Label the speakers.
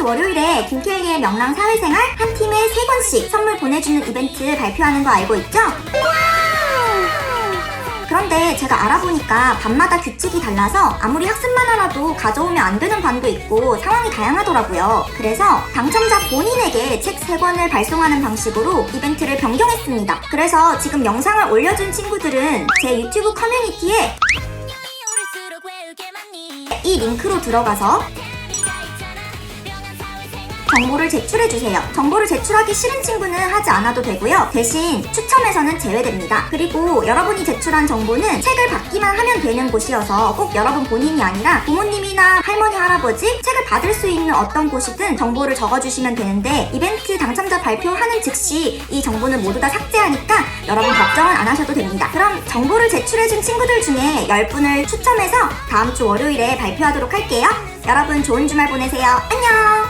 Speaker 1: 주 월요일에 김켈리의 명랑 사회생활 한 팀에 세 권씩 선물 보내주는 이벤트 발표하는 거 알고 있죠? 그런데 제가 알아보니까 반마다 규칙이 달라서 아무리 학습만 하라도 가져오면 안 되는 반도 있고 상황이 다양하더라고요. 그래서 당첨자 본인에게 책 3권을 발송하는 방식으로 이벤트를 변경했습니다. 그래서 지금 영상을 올려준 친구들은 제 유튜브 커뮤니티에 이 링크로 들어가서 정보를 제출해주세요. 정보를 제출하기 싫은 친구는 하지 않아도 되고요. 대신 추첨에서는 제외됩니다. 그리고 여러분이 제출한 정보는 책을 받기만 하면 되는 곳이어서 꼭 여러분 본인이 아니라 부모님이나 할머니, 할아버지 책을 받을 수 있는 어떤 곳이든 정보를 적어주시면 되는데 이벤트 당첨자 발표하는 즉시 이 정보는 모두 다 삭제하니까 여러분 걱정은 안 하셔도 됩니다. 그럼 정보를 제출해준 친구들 중에 10분을 추첨해서 다음 주 월요일에 발표하도록 할게요. 여러분 좋은 주말 보내세요. 안녕!